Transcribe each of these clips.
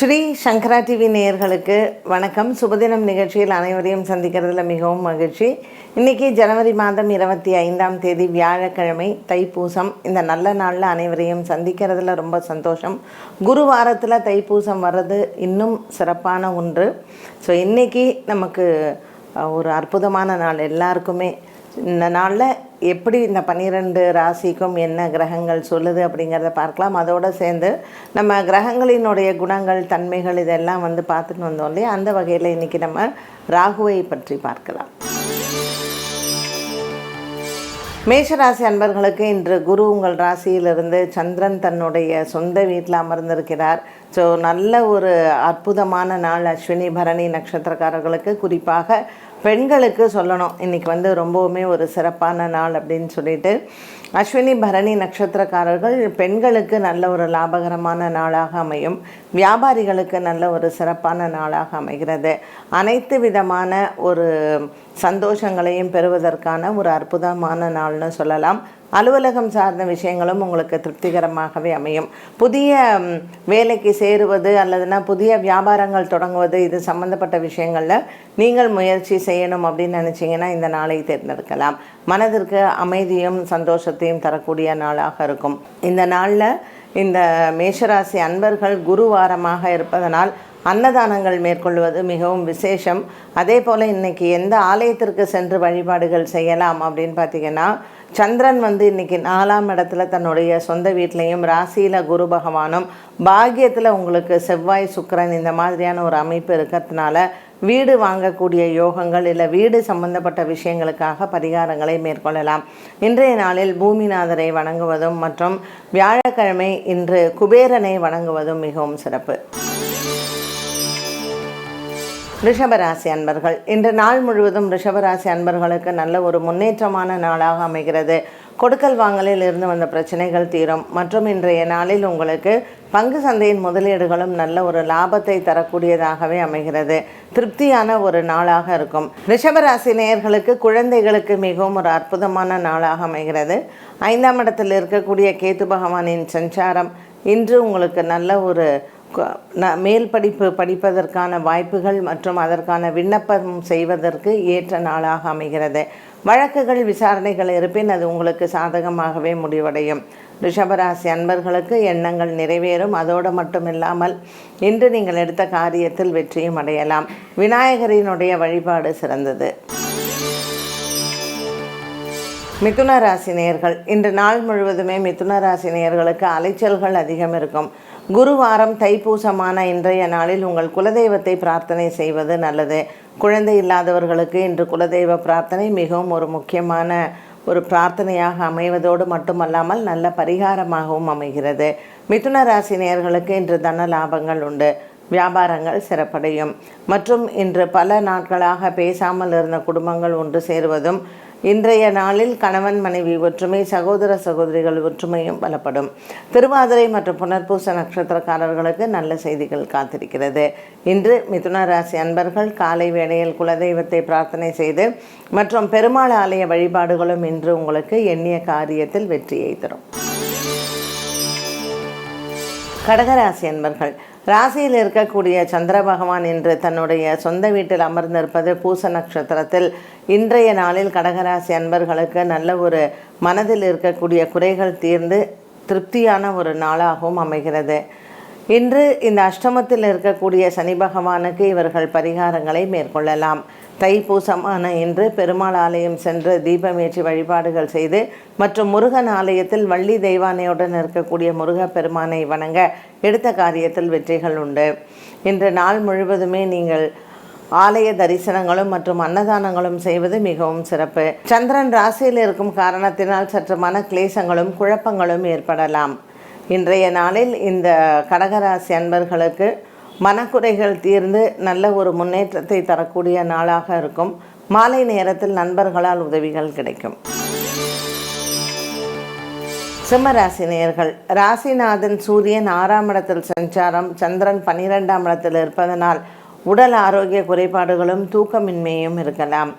ஸ்ரீ சங்கரா TV நேயர்களுக்கு வணக்கம். சுபதினம் நிகழ்ச்சியில் அனைவரையும் சந்திக்கிறதுல மிகவும் மகிழ்ச்சி. இன்றைக்கி ஜனவரி மாதம் இருபத்தி ஐந்தாம் தேதி வியாழக்கிழமை தைப்பூசம். இந்த நல்ல நாளில் அனைவரையும் சந்திக்கிறதுல ரொம்ப சந்தோஷம். குரு வாரத்தில் தைப்பூசம் வர்றது இன்னும் சிறப்பான ஒன்று. ஸோ இன்றைக்கி நமக்கு ஒரு அற்புதமான நாள். எல்லாருக்குமே இந்த நாளில் எப்படி இந்த பன்னிரெண்டு ராசிக்கும் என்ன கிரகங்கள் சொல்லுது அப்படிங்கிறத பார்க்கலாம். அதோடு சேர்ந்து நம்ம கிரகங்களினுடைய குணங்கள் தன்மைகள் இதெல்லாம் வந்து பார்த்துட்டு வந்தோம் இல்லையா? அந்த வகையில் இன்றைக்கி நம்ம ராகுவை பற்றி பார்க்கலாம். மேஷராசி அன்பர்களுக்கு இன்று குரு உங்கள் ராசியிலிருந்து சந்திரன் தன்னுடைய சொந்த வீட்டில் அமர்ந்திருக்கிறார். ஸோ நல்ல ஒரு அற்புதமான நாள் அஸ்வினி பரணி நட்சத்திரக்காரர்களுக்கு. குறிப்பாக பெண்களுக்கு சொல்லணும். இன்றைக்கி வந்து ரொம்பவுமே ஒரு சிறப்பான நாள் அப்படின்னு சொல்லிட்டு. அஸ்வினி பரணி நட்சத்திரக்காரர்கள் பெண்களுக்கு நல்ல ஒரு லாபகரமான நாளாக அமையும். வியாபாரிகளுக்கு நல்ல ஒரு சிறப்பான நாளாக அமைகிறது. அனைத்து விதமான ஒரு சந்தோஷங்களையும் பெறுவதற்கான ஒரு அற்புதமான நாள்னு சொல்லலாம். அலுவலகம் சார்ந்த விஷயங்களும் உங்களுக்கு திருப்திகரமாகவே அமையும். புதிய வேலைக்கு சேருவது அல்லதுனா புதிய வியாபாரங்கள் தொடங்குவது இது சம்பந்தப்பட்ட விஷயங்களில் நீங்கள் முயற்சி செய்யணும் அப்படின்னு நினச்சிங்கன்னா இந்த நாளை தேர்ந்தெடுக்கலாம். மனதிற்கு அமைதியும் சந்தோஷத்தையும் தரக்கூடிய நாளாக இருக்கும். இந்த நாளில் இந்த மேஷராசி அன்பர்கள் குருவாரமாக இருப்பதனால் அன்னதானங்கள் மேற்கொள்வது மிகவும் விசேஷம். அதே போல் இன்னைக்கு எந்த ஆலயத்திற்கு சென்று வழிபாடுகள் செய்யலாம் அப்படின்னு பார்த்தீங்கன்னா சந்திரன் வந்து இன்னைக்கு நாலாம் இடத்துல தன்னுடைய சொந்த வீட்லேயும் ராசியில் குரு பகவானும் பாக்கியத்தில் உங்களுக்கு செவ்வாய் சுக்கரன் இந்த மாதிரியான ஒரு அமைப்பு இருக்கிறதுனால வீடு வாங்கக்கூடிய யோகங்கள் இல்லை வீடு சம்பந்தப்பட்ட விஷயங்களுக்காக பரிகாரங்களை மேற்கொள்ளலாம். இன்றைய நாளில் பூமிநாதரை வணங்குவதும் மற்றும் வியாழக்கிழமை இன்று குபேரனை வணங்குவதும் மிகவும் சிறப்பு. ரிஷபராசி அன்பர்கள் இன்று நாள் முழுவதும் ரிஷபராசி அன்பர்களுக்கு நல்ல ஒரு முன்னேற்றமான நாளாக அமைகிறது. கொடுக்கல் வாங்கலில் இருந்து வந்த பிரச்சனைகள் தீரும். மற்றும் இன்றைய நாளில் உங்களுக்கு பங்கு சந்தையின் முதலீடுகளும் நல்ல ஒரு லாபத்தை தரக்கூடியதாகவே அமைகிறது. திருப்தியான ஒரு நாளாக இருக்கும். ரிஷபராசி நேயர்களுக்கு குழந்தைகளுக்கு மிகவும் ஒரு அற்புதமான நாளாக அமைகிறது. ஐந்தாம் இடத்தில் இருக்கக்கூடிய கேத்து பகவானின் சஞ்சாரம் இன்று உங்களுக்கு நல்ல ஒரு மேல் படிப்பு படிப்பதற்கான வாய்ப்புகள் மற்றும் அதற்கான விண்ணப்பம் செய்வதற்கு ஏற்ற நாளாக அமைகிறது. வழக்குகள் விசாரணைகள் இருப்பின் அது உங்களுக்கு சாதகமாகவே முடிவடையும். ரிஷபராசி அன்பர்களுக்கு எண்ணங்கள் நிறைவேறும். அதோடு மட்டும் இல்லாமல் இன்று நீங்கள் எடுத்த காரியத்தில் வெற்றியும் அடையலாம். விநாயகரினுடைய வழிபாடு சிறந்தது. மிதுன ராசி நேர்கள். இன்று நாள் முழுவதுமே மிதுன ராசி நேர்களுக்கு அலைச்சல்கள் அதிகம் இருக்கும். குருவாரம் தைப்பூசமான இன்றைய நாளில் உங்கள் குலதெய்வத்தை பிரார்த்தனை செய்வது நல்லது. குழந்தை இல்லாதவர்களுக்கு இன்று குலதெய்வ பிரார்த்தனை மிகவும் ஒரு முக்கியமான ஒரு பிரார்த்தனையாக அமைவதோடு மட்டுமல்லாமல் நல்ல பரிகாரமாகவும் அமைகிறது. மிதுன ராசி நேயர்களுக்கு இன்று தன லாபங்கள் உண்டு. வியாபாரங்கள் சிறப்படையும். மற்றும் இன்று பல நாட்களாக பேசாமல் இருந்த குடும்பங்கள் ஒன்று சேருவதும் இன்றைய நாளில் கணவன் மனைவி ஒற்றுமை சகோதர சகோதரிகள் ஒற்றுமையும் பலப்படும் திருவாதிரை மற்றும் புனர்பூச நட்சத்திரக்காரர்களுக்கு நல்ல செய்திகள் காத்திருக்கிறது. இன்று மிதுன ராசி அன்பர்கள் காலை வேளையில் குலதெய்வத்தை பிரார்த்தனை செய்து மற்றும் பெருமாள் ஆலய வழிபாடுகளும் இன்று உங்களுக்கு எண்ணிய காரியத்தில் வெற்றியை தரும். கடகராசி அன்பர்கள் ராசியில் இருக்கக்கூடிய சந்திர பகவான் இன்று தன்னுடைய சொந்த வீட்டில் அமர்ந்திருப்பது பூச நட்சத்திரத்தில். இன்றைய நாளில் கடகராசி அன்பர்களுக்கு நல்ல ஒரு மனதில் இருக்கக்கூடிய குறைகள் தீர்ந்து திருப்தியான ஒரு நாளாகவும் அமைகிறது. இன்று இந்த அஷ்டமத்தில் இருக்கக்கூடிய சனி பகவானுக்கு இவர்கள் பரிகாரங்களை மேற்கொள்ளலாம். தைப்பூசமான இன்று பெருமாள் ஆலயம் சென்று தீபமேற்றி வழிபாடுகள் செய்து மற்றும் முருகன் ஆலயத்தில் வள்ளி தெய்வானையுடன் இருக்கக்கூடிய முருக பெருமானை வணங்க எடுத்த காரியத்தில் வெற்றிகள் உண்டு. இன்று நாள் முழுவதுமே நீங்கள் ஆலய தரிசனங்களும் மற்றும் அன்னதானங்களும் செய்வது மிகவும் சிறப்பு. சந்திரன் ராசியில் இருக்கும் காரணத்தினால் சற்று மன கிளேசங்களும் குழப்பங்களும் ஏற்படலாம். இன்றைய நாளில் இந்த கடகராசி அன்பர்களுக்கு மனக்குறைகள் தீர்ந்து நல்ல ஒரு முன்னேற்றத்தை தரக்கூடிய நாளாக இருக்கும். மாலை நேரத்தில் நண்பர்களால் உதவிகள் கிடைக்கும். சிம்மராசினியர்கள் ராசிநாதன் சூரியன் ஆறாம் இடத்தில் சஞ்சாரம் சந்திரன் பன்னிரெண்டாம் இடத்தில் இருப்பதனால் உடல் ஆரோக்கிய குறைபாடுகளும் தூக்கமின்மையும் இருக்கலாம்.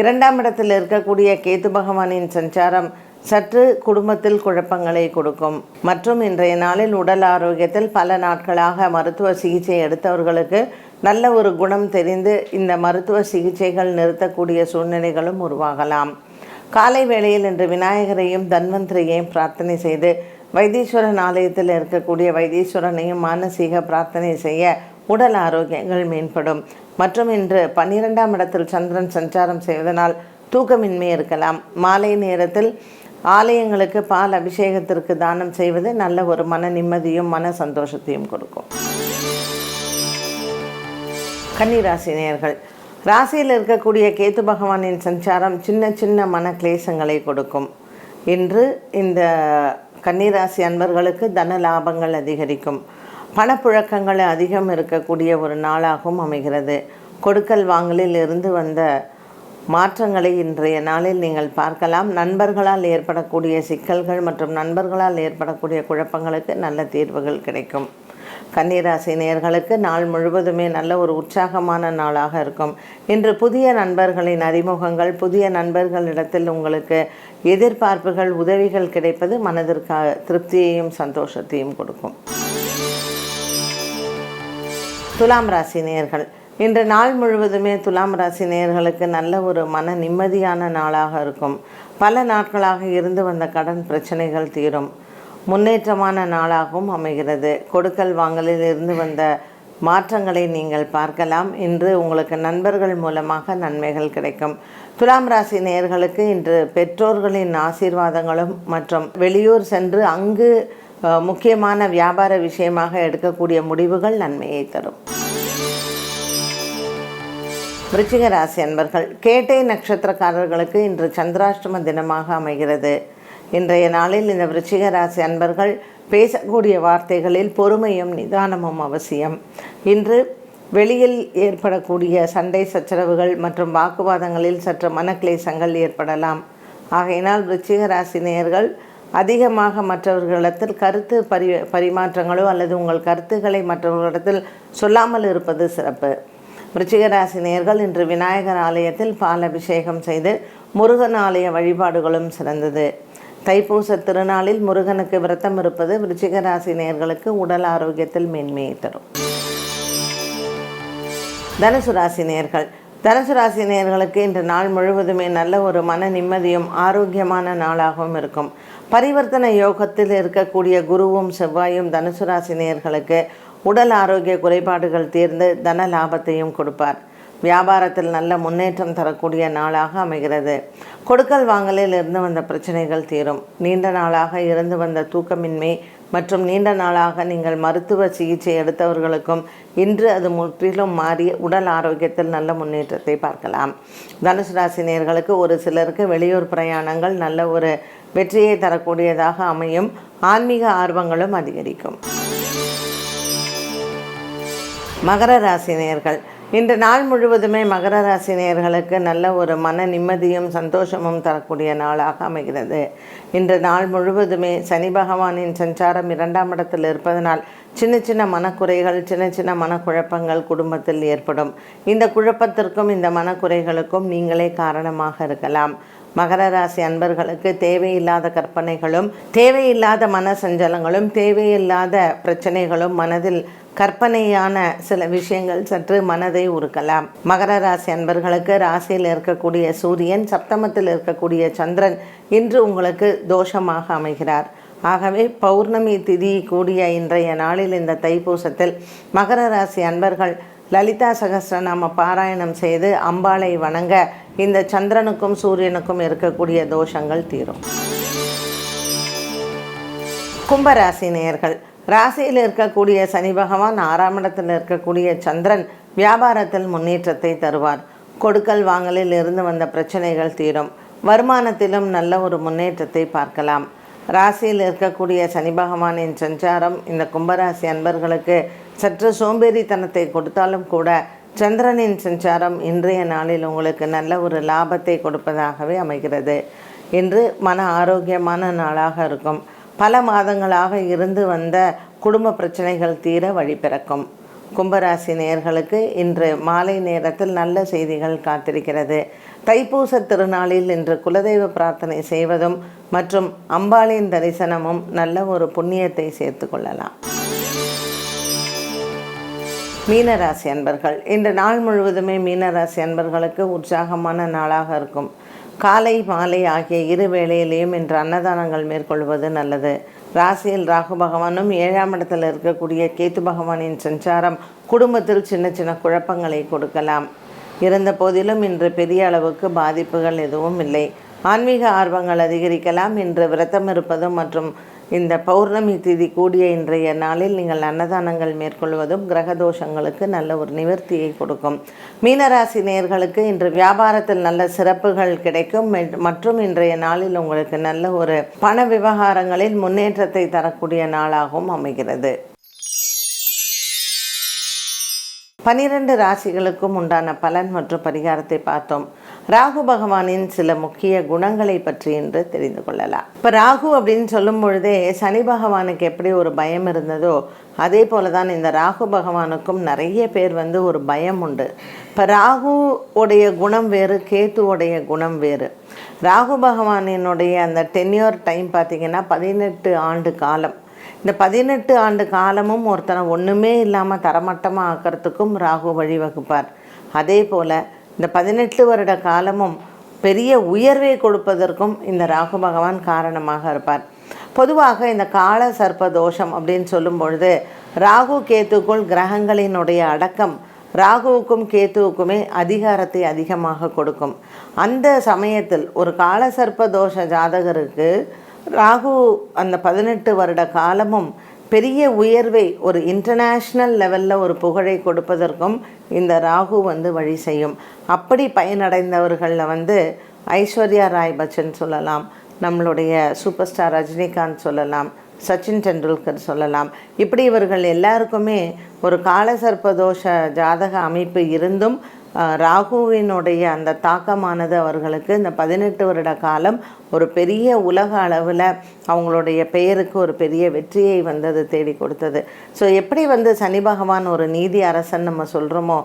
இரண்டாம் இடத்தில் இருக்கக்கூடிய கேது பகவானின் சஞ்சாரம் சற்று குடும்பத்தில் குழப்பங்களை கொடுக்கும். மற்றும் இன்றைய நாளில் உடல் ஆரோக்கியத்தில் பல நாட்களாக மருத்துவ சிகிச்சை எடுத்தவர்களுக்கு நல்ல ஒரு குணம் தெரிந்து இந்த மருத்துவ சிகிச்சைகள் நிறுத்தக்கூடிய சூழ்நிலைகளும் உருவாகலாம். காலை வேளையில் இன்று விநாயகரையும் தன்வந்திரியையும் பிரார்த்தனை செய்து வைத்தீஸ்வரன் ஆலயத்தில் இருக்கக்கூடிய வைத்தீஸ்வரனையும் மானசீக பிரார்த்தனை செய்ய உடல் ஆரோக்கியங்கள் மேம்படும். மற்றும் இன்று பன்னிரெண்டாம் இடத்தில் சந்திரன் சஞ்சாரம் செய்வதனால் தூக்கமின்மை இருக்கலாம். மாலை நேரத்தில் ஆலயங்களுக்கு பால் அபிஷேகத்திற்கு தானம் செய்வது நல்ல ஒரு மன நிம்மதியும் மன சந்தோஷத்தையும் கொடுக்கும். கன்னிராசி நேர்கள் ராசியில் இருக்கக்கூடிய கேத்து பகவானின் சஞ்சாரம் சின்ன சின்ன மன கிளேசங்களை கொடுக்கும். இன்று இந்த கன்னிராசி அன்பர்களுக்கு தன லாபங்கள் அதிகரிக்கும். பணப்புழக்கங்கள் அதிகம் இருக்கக்கூடிய ஒரு நாளாகவும் அமைகிறது. கொடுக்கல் வாங்கலில் இருந்து வந்த மாற்றங்களை இன்றைய நாளில் நீங்கள் பார்க்கலாம். நண்பர்களால் ஏற்படக்கூடிய சிக்கல்கள் மற்றும் நண்பர்களால் ஏற்படக்கூடிய குழப்பங்களுக்கு நல்ல தீர்வுகள் கிடைக்கும். கன்னிராசி நேர்களுக்கு நாள் முழுவதுமே நல்ல ஒரு உற்சாகமான நாளாக இருக்கும். இன்று புதிய நண்பர்களின் அறிமுகங்கள் புதிய நண்பர்களிடத்தில் உங்களுக்கு எதிர்பார்ப்புகள் உதவிகள் கிடைப்பது மனதிற்காக திருப்தியையும் சந்தோஷத்தையும் கொடுக்கும். துலாம் ராசி நேர்கள் இன்று நாள் முழுவதுமே துலாம் ராசி நேயர்களுக்கு நல்ல ஒரு மன நிம்மதியான நாளாக இருக்கும். பல நாட்களாக இருந்து வந்த கடன் பிரச்சனைகள் தீரும். முன்னேற்றமான நாளாகவும் அமைகிறது. கொடுக்கல் வாங்கலில் இருந்து வந்த மாற்றங்களை நீங்கள் பார்க்கலாம். இன்று உங்களுக்கு நண்பர்கள் மூலமாக நன்மைகள் கிடைக்கும். துலாம் ராசி நேயர்களுக்கு இன்று பெற்றோர்களின் ஆசீர்வாதங்களும் மற்றும் வெளியூர் சென்று அங்கு முக்கியமான வியாபார விஷயமாக எடுக்கக்கூடிய முடிவுகள் நன்மையை தரும். விருச்சிக ராசி அன்பர்கள் கேட்டை நட்சத்திரக்காரர்களுக்கு இன்று சந்திராஷ்டம தினமாக அமைகிறது. இன்றைய நாளில் இந்த விருச்சிக ராசி அன்பர்கள் பேசக்கூடிய வார்த்தைகளில் பொறுமையும் நிதானமும் அவசியம். இன்று வெளியில் ஏற்படக்கூடிய சண்டை சச்சரவுகள் மற்றும் வாக்குவாதங்களில் சற்று மனக்லேசங்கள் ஏற்படலாம். ஆகையினால் விருச்சிக ராசி நேயர்கள் அதிகமாக மற்றவர்களிடத்தில் கருத்து பரி பரிமாற்றங்களோ அல்லது உங்கள் கருத்துக்களை மற்றவர்களிடத்தில் சொல்லாமல் இருப்பது சிறப்பு. விருச்சிக ராசி நேயர்கள் இன்று விநாயகர் ஆலயத்தில் பால் அபிஷேகம் செய்து முருகன் ஆலய வழிபாடுகளும் சிறந்தது. தைப்பூச திருநாளில் முருகனுக்கு விரதம் இருப்பது விருச்சிக ராசி நேயர்களுக்கு உடல் ஆரோக்கியத்தில் மேன்மையை தரும். தனுசு ராசி நேயர்கள் தனுசு ராசி நேயர்களுக்கு இன்று நாள் முழுவதுமே நல்ல ஒரு மன நிம்மதியும் ஆரோக்கியமான நாளாகவும் இருக்கும். பரிவர்த்தனை யோகத்தில் இருக்கக்கூடிய குருவும் செவ்வாயும் தனுசு ராசி நேயர்களுக்கு உடல் ஆரோக்கிய குறைபாடுகள் தீர்ந்து தன லாபத்தையும் கொடுப்பார். வியாபாரத்தில் நல்ல முன்னேற்றம் தரக்கூடிய நாளாக அமைகிறது. கொடுக்கல் வாங்கலில் இருந்து வந்த பிரச்சனைகள் தீரும். நீண்ட நாளாக இருந்து வந்த தூக்கமின்மை மற்றும் நீண்ட நாளாக நீங்கள் மருத்துவ சிகிச்சை எடுத்தவர்களுக்கும் இன்று அது முற்றிலும் மாறி உடல் ஆரோக்கியத்தில் நல்ல முன்னேற்றத்தை பார்க்கலாம். தனுசு ராசி ஒரு சிலருக்கு வெளியூர் பிரயாணங்கள் நல்ல ஒரு வெற்றியை தரக்கூடியதாக அமையும். ஆன்மீக ஆர்வங்களும் அதிகரிக்கும். மகர ராசி நேர்கள். இன்று நாள் முழுவதுமே மகர ராசி நேர்களுக்கு நல்ல ஒரு மன நிம்மதியும் சந்தோஷமும் தரக்கூடிய நாளாக அமைகிறது. இன்று நாள் முழுவதுமே சனி பகவானின் சஞ்சாரம் இரண்டாம் இடத்தில் இருப்பதனால் சின்ன சின்ன மனக்குறைகள் சின்ன சின்ன மனக்குழப்பங்கள் குடும்பத்தில் ஏற்படும். இந்த குழப்பத்திற்கும் இந்த மனக்குறைகளுக்கும் நீங்களே காரணமாக இருக்கலாம். மகர ராசி அன்பர்களுக்கு தேவையில்லாத கற்பனைகளும் தேவையில்லாத மன சஞ்சலங்களும் தேவையில்லாத பிரச்சனைகளும் மனதில் கற்பனையான சில விஷயங்கள் சற்று மனதை உருக்கலாம். மகர ராசி அன்பர்களுக்கு ராசியில் இருக்கக்கூடிய சூரியன் சப்தமத்தில் இருக்கக்கூடிய சந்திரன் இன்று உங்களுக்கு தோஷமாக அமைகிறார். ஆகவே பௌர்ணமி திதி கூடிய இன்றைய நாளில் இந்த தைப்பூசத்தில் மகர ராசி அன்பர்கள் லலிதா சகசிரநாம பாராயணம் செய்து அம்பாளை வணங்க இந்த சந்திரனுக்கும் சூரியனுக்கும் இருக்கக்கூடிய தோஷங்கள் தீரும். கும்பராசி நேயர்கள் ராசியில் இருக்கக்கூடிய சனி பகவான் ஆறாம் இடத்தில் இருக்கக்கூடிய சந்திரன் வியாபாரத்தில் முன்னேற்றத்தை தருவார். கொடுக்கல் வாங்கலில் இருந்து வந்த பிரச்சனைகள் தீரும். வருமானத்திலும் நல்ல ஒரு முன்னேற்றத்தை பார்க்கலாம். ராசியில் இருக்கக்கூடிய சனி பகவானின் சஞ்சாரம் இந்த கும்பராசி அன்பர்களுக்கு சற்று சோம்பேறித்தனத்தை கொடுத்தாலும் கூட சந்திரனின் சஞ்சாரம் இன்றைய நாளில் உங்களுக்கு நல்ல ஒரு லாபத்தை கொடுப்பதாகவே அமைகிறது. இன்று மன ஆரோக்கியமான நாளாக இருக்கும். பல மாதங்களாக இருந்து வந்த குடும்ப பிரச்சனைகள் தீர வழி பிறக்கும். கும்பராசி நேயர்களுக்கு இன்று மாலை நேரத்தில் நல்ல செய்திகள் காத்திருக்கிறது. தைப்பூச திருநாளில் இன்று குலதெய்வ பிரார்த்தனை செய்வதும் மற்றும் அம்பாளின் தரிசனமும் நல்ல ஒரு புண்ணியத்தை சேர்த்து கொள்ளலாம். மீனராசி அன்பர்கள் இந்த நாள் முழுவதுமே மீனராசி அன்பர்களுக்கு உற்சாகமான நாளாக இருக்கும். காலை மாலை ஆகிய இரு வேளையிலேயும் இன்று அன்னதானங்கள் மேற்கொள்வது நல்லது. ராசியில் ராகு பகவானும் ஏழாம் இடத்தில் இருக்கக்கூடிய கேத்து பகவானின் சஞ்சாரம் குடும்பத்தில் சின்ன சின்ன குழப்பங்களை கொடுக்கலாம். இருந்த போதிலும் இன்று பெரிய அளவுக்கு பாதிப்புகள் எதுவும் இல்லை. ஆன்மீக ஆர்வங்கள் அதிகரிக்கலாம். இன்று விரதம் இருப்பதும் மற்றும் இந்த பௌர்ணமி திதி கூடிய இன்றைய நாளில் நீங்கள் அன்னதானங்கள் மேற்கொள்வதும் கிரக தோஷங்களுக்கு நல்ல ஒரு நிவர்த்தியை கொடுக்கும். மீனராசி நேர்களுக்கு இன்று வியாபாரத்தில் நல்ல சிறப்புகள் கிடைக்கும். மற்றும் இன்றைய நாளில் உங்களுக்கு நல்ல ஒரு பண விவகாரங்களில் முன்னேற்றத்தை தரக்கூடிய நாளாகவும் அமைகிறது. பனிரெண்டு ராசிகளுக்கும் உண்டான பலன் மற்றும் பரிகாரத்தை பார்த்தோம். ராகு பகவானின் சில முக்கிய குணங்களை பற்றி என்று தெரிந்து கொள்ளலாம். இப்போ ராகு அப்படின்னு சொல்லும் பொழுதே சனி பகவானுக்கு எப்படி ஒரு பயம் இருந்ததோ அதே போல தான் இந்த ராகு பகவானுக்கும் நிறைய பேர் வந்து ஒரு பயம் உண்டு. இப்போ ராகு உடைய குணம் வேறு கேத்துவுடைய குணம் வேறு. ராகு பகவானினுடைய அந்த டென்யூர் டைம் பார்த்திங்கன்னா பதினெட்டு ஆண்டு காலம். இந்த பதினெட்டு ஆண்டு காலமும் ஒருத்தனை ஒன்றுமே இல்லாமல் தரமட்டமாக ஆக்கிறதுக்கும் ராகு வழிவகுப்பார். அதே போல் இந்த பதினெட்டு வருட காலமும் பெரிய உயர்வை கொடுப்பதற்கும் இந்த ராகு பகவான் காரணமாக இருப்பார். பொதுவாக இந்த கால சர்ப்ப தோஷம் அப்படின்னு சொல்லும் பொழுது ராகு கேத்துக்குள் கிரகங்களினுடைய அடக்கம் ராகுவுக்கும் கேத்துவுக்குமே அதிகாரத்தை அதிகமாக கொடுக்கும். அந்த சமயத்தில் ஒரு கால சர்ப்ப தோஷ ஜாதகருக்கு ராகு அந்த பதினெட்டு வருட காலமும் பெரிய உயர்வை ஒரு இன்டர்நேஷ்னல் லெவலில் ஒரு புகழை கொடுப்பதற்கும் இந்த ராகு வந்து வழி செய்யும். அப்படி பயனடைந்தவர்களில் வந்து ஐஸ்வர்யா ராய் பச்சன் சொல்லலாம். நம்மளுடைய சூப்பர் ஸ்டார் ரஜினிகாந்த் சொல்லலாம். சச்சின் டெண்டுல்கர் சொல்லலாம். இப்படி இவர்கள் எல்லாருக்குமே ஒரு காலசர்ப்ப தோஷ ஜாதக அமைப்பு இருந்தும் ராகுவினுடைய அந்த தாக்கமானது அவர்களுக்கு இந்த பதினெட்டு வருட காலம் ஒரு பெரிய உலக அளவில் அவங்களுடைய பெயருக்கு ஒரு பெரிய வெற்றியை வந்து அது தேடி கொடுத்தது. ஸோ எப்படி வந்து சனி பகவான் ஒரு நீதி அரசன் நம்ம சொல்கிறோமோ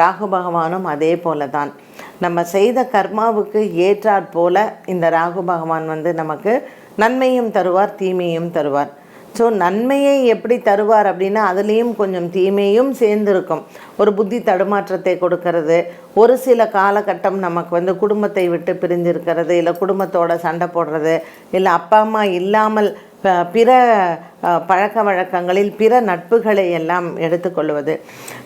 ராகு பகவானும் அதே போல தான் நம்ம செய்த கர்மாவுக்கு ஏற்றாற் போல இந்த ராகு பகவான் வந்து நமக்கு நன்மையும் தருவார் தீமையும் தருவார். ஸோ நன்மையை எப்படி தருவார் அப்படின்னா அதுலேயும் கொஞ்சம் தீமையும் சேர்ந்துருக்கும். ஒரு புத்தி தடுமாற்றத்தை கொடுக்கறது ஒரு சில காலகட்டம் நமக்கு வந்து குடும்பத்தை விட்டு பிரிஞ்சிருக்கிறது இல்லை குடும்பத்தோட சண்டை போடுறது இல்லை அப்பா அம்மா இல்லாமல் பிற பழக்க வழக்கங்களில் பிற நட்புகளை எல்லாம் எடுத்துக்கொள்வது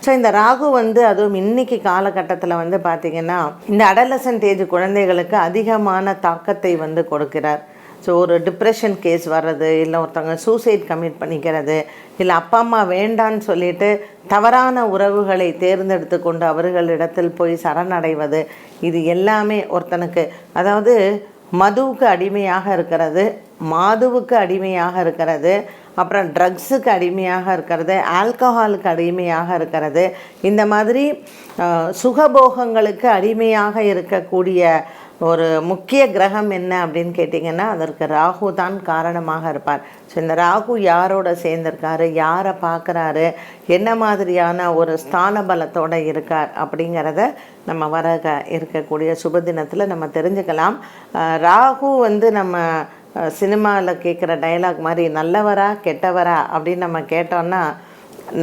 ஸோ இந்த ராகு வந்து அதுவும் இன்னைக்கு காலகட்டத்தில் வந்து பார்த்திங்கன்னா இந்த அடலசன் ஏஜ் குழந்தைகளுக்கு அதிகமான தாக்கத்தை வந்து கொடுக்கிறார். ஸோ ஒரு டிப்ரெஷன் கேஸ் வர்றது இல்லை ஒருத்தவங்க சூசைட் கமிட் பண்ணிக்கிறது இல்லை அப்பா அம்மா வேண்டான்னு சொல்லிட்டு தவறான உறவுகளை தேர்ந்தெடுத்து கொண்டு அவர்களிடத்தில் போய் சரணடைவது இது எல்லாமே ஒருத்தனுக்கு அதாவது மதுவுக்கு அடிமையாக இருக்கிறது மாதுவுக்கு அடிமையாக இருக்கிறது அப்புறம் ட்ரக்ஸுக்கு அடிமையாக இருக்கிறது ஆல்கஹாலுக்கு அடிமையாக இருக்கிறது இந்த மாதிரி சுகபோகங்களுக்கு அடிமையாக இருக்கக்கூடிய ஒரு முக்கிய கிரகம் என்ன அப்படின்னு கேட்டிங்கன்னா அதற்கு ராகு தான் காரணமாக இருப்பார். ஸோ இந்த ராகு யாரோட சேர்ந்திருக்காரு? யாரை பார்க்குறாரு? என்ன மாதிரியான ஒரு ஸ்தான பலத்தோடு இருக்கார்? அப்படிங்கிறத நம்ம வர இருக்கக்கூடிய சுப தினத்தில் நம்ம தெரிஞ்சுக்கலாம். ராகு வந்து நம்ம சினிமாவில் கேட்குற டயலாக் மாதிரி நல்லவரா கெட்டவரா அப்படின்னு நம்ம கேட்டோம்னா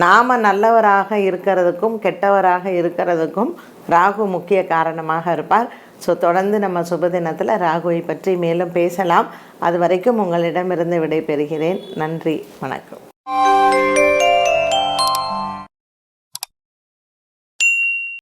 நாம் நல்லவராக இருக்கிறதுக்கும் கெட்டவராக இருக்கிறதுக்கும் ராகு முக்கிய காரணமாக இருப்பார். ஸோ தொடர்ந்து நம்ம சுபதினத்தில் ராகுவை பற்றி மேலும் பேசலாம். அது வரைக்கும் உங்களிடமிருந்து விடை பெறுகிறேன் நன்றி வணக்கம்.